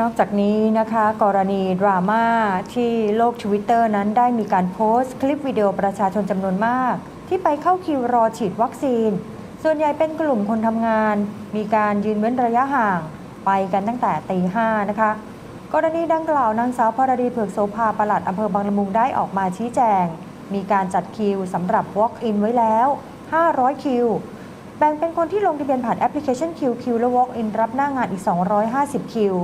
นอกจากนี้นะคะ กรณีดราม่าที่โลกทวิตเตอร์นั้นได้มีการโพสต์ คลิปวิดีโอประชาชนจำนวนมาก ที่ไปเข้าคิวรอฉีดวัคซีน ส่วนใหญ่เป็นกลุ่มคนทำงาน มีการยืนเว้นระยะห่าง ไปกันตั้งแต่ตีห้านะคะ กรณีดังกล่าวนางสาวพรดีเผือกโสภาประหลัดอำเภอบางละมุงได้ออกมาชี้แจง มีการจัดคิวสำหรับ Walk-in ไว้แล้ว 500 คิว แบ่งเป็นคนที่ลงทะเบียนผ่านแอปพลิเคชันคิวคิวและ Walk-in รับหน้างานอีก 250 คิว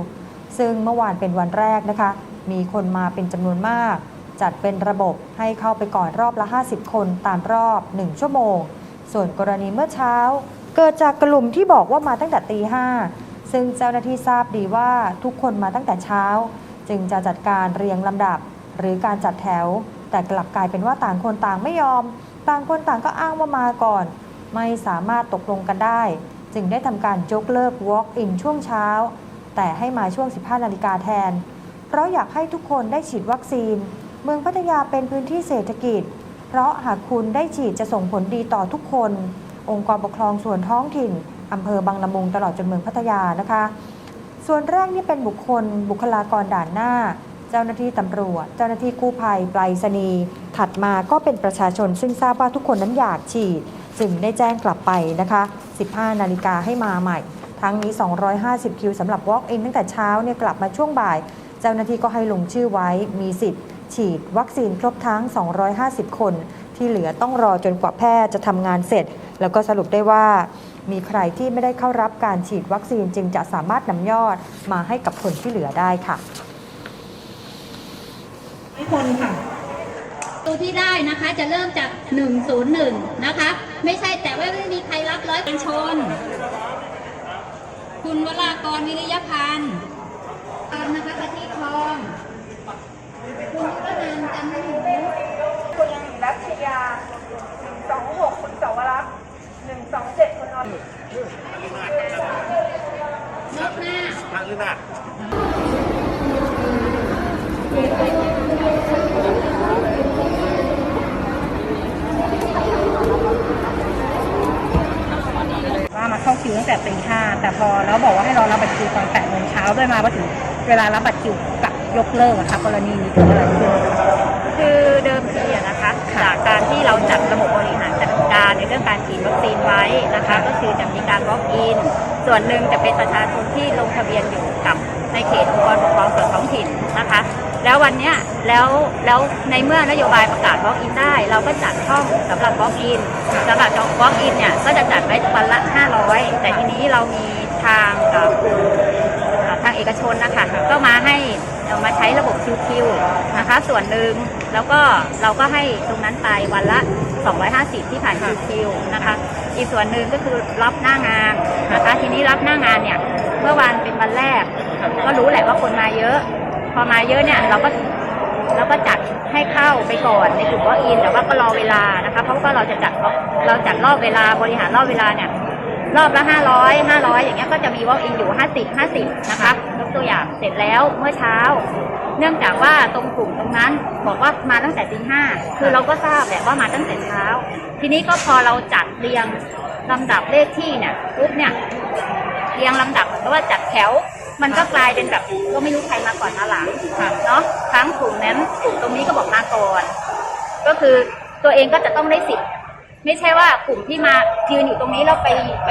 ซึ่งเมื่อวานเป็นวันแรกนะคะ มีคนมาเป็นจำนวนมาก จัดเป็นระบบให้เข้าไปก่อนรอบละ 50 คนตามรอบ 1 ชั่วโมง ส่วนกรณีเมื่อเช้า เกิดจากกลุ่มที่บอกว่ามาตั้งแต่ตีห้าซึ่งเจ้าหน้าที่ทราบดีว่าทุกคนมาตั้งแต่เช้า จึงจะจัดการเรียงลำดับ หรือการจัดแถว แต่กลับกลายเป็นว่าต่างคนต่างไม่ยอม ต่างคนต่างก็อ้างว่ามาก่อน ไม่สามารถตกลงกันได้ จึงได้ทำการยกเลิก Walk-in ช่วงเช้า แต่ให้มาช่วง 15 นาฬิกาแทน เพราะอยากให้ทุกคนได้ฉีดวัคซีน เมืองพัทยาเป็นพื้นที่เศรษฐกิจ เพราะหากคุณได้ฉีดจะส่งผลดีต่อทุกคน องค์กรปกครองส่วนท้องถิ่นอำเภอบางละมุงตลอดจนเมืองพัทยานะคะ ส่วนแรกนี่เป็นบุคคล บุคลากรด่านหน้า เจ้าหน้าที่ตำรวจ เจ้าหน้าที่กู้ภัยไปรษณีย์ถัดมาก็เป็นประชาชนซึ่งทราบว่าทุกคนนั้นอยากฉีด จึงได้แจ้งกลับไปนะคะ 15 นาฬิกาให้มาใหม่ ทั้งนี้ 250 คิวสำหรับ Walk-in ตั้งแต่เช้าเนี่ยกลับมาช่วงบ่าย เจ้าหน้าที่ก็ให้ลงชื่อไว้มีสิทธิ์ ฉีดวัคซีนครบทั้ง 250 คน ที่เหลือต้องรอจนกว่าแพทย์จะทำงานเสร็จ แล้วก็สรุปได้ว่า มีใครที่ไม่ได้เข้ารับการฉีดวัคซีนจึงจะสามารถนำยอดมาให้กับคนที่เหลือได้ค่ะคนค่ะตัวที่ได้นะคะจะเริ่มจาก 101 นะคะ ไม่ใช่แต่ว่าไม่มีใครรับร้อยเป็นชน คุณวรากรวิริยพันธ์ตอนนะคะกะทิทองคุณยุรนันท์จันทร์หนูคุณรัชยา126คุณสวรักษ์127คุณนนท์นกหน้าทางลื่นหน้าว่ามาเข้าคิวตั้ง แต่ตีห้าแต่พอแล้วบอกว่าให้รอรับบัตรคิวตอนแปดโมงเช้าด้วยมาพอถึงเวลารับบัตรคิวกลับยกเลิกอะค่ะกรณีนี้เกิดอะไรขึ้น คือเดิมทีอะนะคะ จากการที่เราจัดระบบบริหารจัดการในเรื่องการฉีดวัคซีนไว้นะคะ ก็คือจะมีการ walk in ส่วนหนึ่งจะเป็นประชาชนที่ลงทะเบียนอยู่กับในเขตองค์กรปกครองส่วนท้องถิ่นนะคะ แล้ววันเนี้ยแล้วแล้วในเมื่อนโยบายประกาศ walk in ได้ เราก็จัดช่องสำหรับ walk in สำหรับ walk in เนี่ยก็จะจัดไว้วันละ 500 แต่ทีนี้เรามีทางเอ่อกลุ่มอ่าทางเอกชนนะคะก็มาให้เอามาใช้ระบบ QQ นะคะ ส่วนหนึ่งแล้วก็เราก็ให้ตรงนั้นไปวันละ 250 ที่ผ่าน QQ นะคะ อีกส่วนหนึ่งก็คือรับหน้างานนะคะ ทีนี้รับหน้างานเนี่ยเมื่อวานเป็นวันแรก ก็รู้แหละว่าคนมาเยอะ พอมาเยอะเนี่ยเราก็เราก็จัดให้เข้าไปก่อนในกลุ่มว่าอินแต่ว่าก็รอเวลานะคะเพราะว่าเราจะจัดเราจัดรอบเวลาบริหารรอบเวลาเนี่ยรอบละห้าร้อยห้าร้อยอย่างเงี้ยก็จะมี walk in อยู่ห้าสิบห้าสิบนะคะยกตัวอย่างเสร็จแล้วเมื่อเช้า เนื่องจากว่าตรงกลุ่มตรงนั้นบอกว่ามาตั้งแต่ตีห้าคือเราก็ทราบแหละว่ามาตั้งแต่เช้า ทีนี้ก็พอเราจัดเรียงลำดับเลขที่เนี่ยปุ๊บเนี่ยเรียงลำดับเหมือนกับว่าจัดแถว มันก็กลายเป็นแบบก็ไม่รู้ใครมาก่อนมาหลังเนาะทั้งกลุ่มนั้นกลุ่มตรงนี้ก็บอกมาก่อน ก็คือตัวเองก็จะต้องได้สิทธิ์ไม่ใช่ว่ากลุ่มที่มายืนอยู่ตรงนี้แล้วไปไป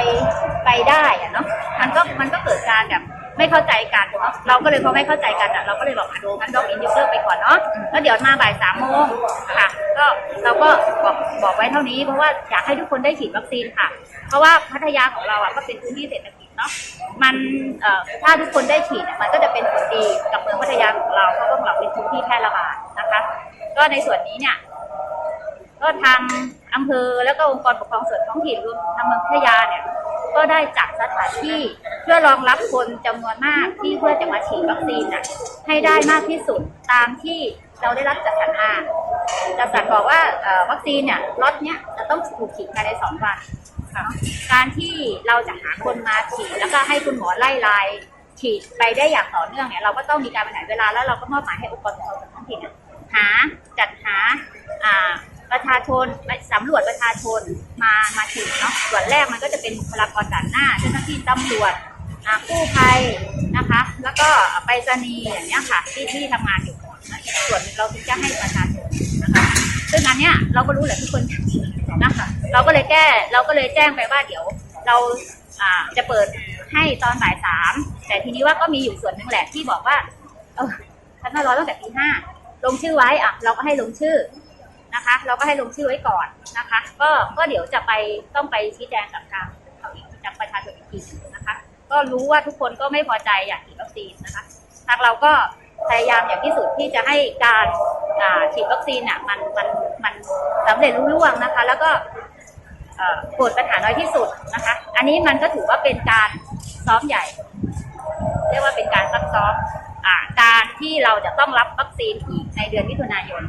ไปได้อะเนาะมันก็มันก็เกิดการแบบไม่เข้าใจกันเนาะเราก็เลยพอไม่เข้าใจกันอะเราก็เลยบอกอะงั้นด็อกอินยูเซอร์ไปก่อนเนาะแล้วเดี๋ยวมาบ่ายสามโมงค่ะ ก็เราก็บอกบอกไว้เท่านี้เพราะว่าอยากให้ทุกคนได้ฉีดวัคซีนค่ะ เพราะว่าพัทยาของเราอะก็เป็นพื้นที่เศรษฐกิจเนาะมัน ถ้าทุกคนได้ฉีดมันก็จะเป็นผลดีกับเมืองพัทยาของเราเพราะว่าเราเป็นพื้นที่แพร่ระบาดนะคะ ก็ในส่วนนี้เนี่ยก็ทางอำเภอแล้วก็องค์กรปกครองส่วนท้องถิ่นรวมถึงทางเมืองพัทยาเนี่ยก็ได้จัดสถานที่เพื่อรองรับคนจำนวนมากที่เพื่อจะมาฉีดวัคซีนน่ะให้ได้มากที่สุดตามที่เราได้รับจัดสรรมาจัดสรรบอกว่าวัคซีนเนี่ยล็อตเนี้ย ต้องถูกฉีดภายในสองวันค่ะการที่เราจะหาคนมาฉีดแล้วก็ให้คุณหมอไล่ลายฉีดไปได้อย่างต่อเนื่องเนี่ยเราก็ต้องมีการบริหารเวลาแล้วเราก็มอบหมายให้องค์กรปกครองส่วนท้องถิ่นหาจัดหาประชาชนสำรวจประชาชนมามาฉีดเนาะส่วนแรกมันก็จะเป็นบุคลากรด่านหน้าเจ้าหน้าที่ตำรวจกู้ภัยนะคะ แล้วก็ไปรษณีย์อย่างเงี้ยค่ะที่ที่ทำงานอยู่ก่อนส่วนเราถึงจะให้ประชาชนนะคะซึ่งอันเนี้ยเราก็รู้แหละทุกคน นะคะ เราก็เลยแก้เราก็เลยแจ้งไปว่าเดี๋ยว เราจะเปิดให้ตอนบ่ายสามแต่ทีนี้ว่าก็มีอยู่ส่วนหนึ่งแหละที่บอกว่า เออฉันมารอตั้งแต่ปีห้าลงชื่อไว้อะเราก็ให้ลงชื่อนะคะ เราก็ให้ลงชื่อไว้ก่อนนะคะ ก็ก็เดี๋ยวจะไปต้องไปชี้แจงกับทางเขาอีกจากประชาชนอีกทีนะคะ ก็รู้ว่าทุกคนก็ไม่พอใจอยากฉีดวัคซีนนะคะทางเราก็ พยายามอย่างที่สุดที่จะให้การฉีดวัคซีนอะมันมันมันสำเร็จรุ่ล่วงนะคะ แล้วก็เกิดปัญหาน้อยที่สุดนะคะ อันนี้มันก็ถือว่าเป็นการซ้อมใหญ่ เรียกว่าเป็นการซักซ้อมอการที่เราจะต้องรับวัคซีนอีกในเดือนมิถุนายน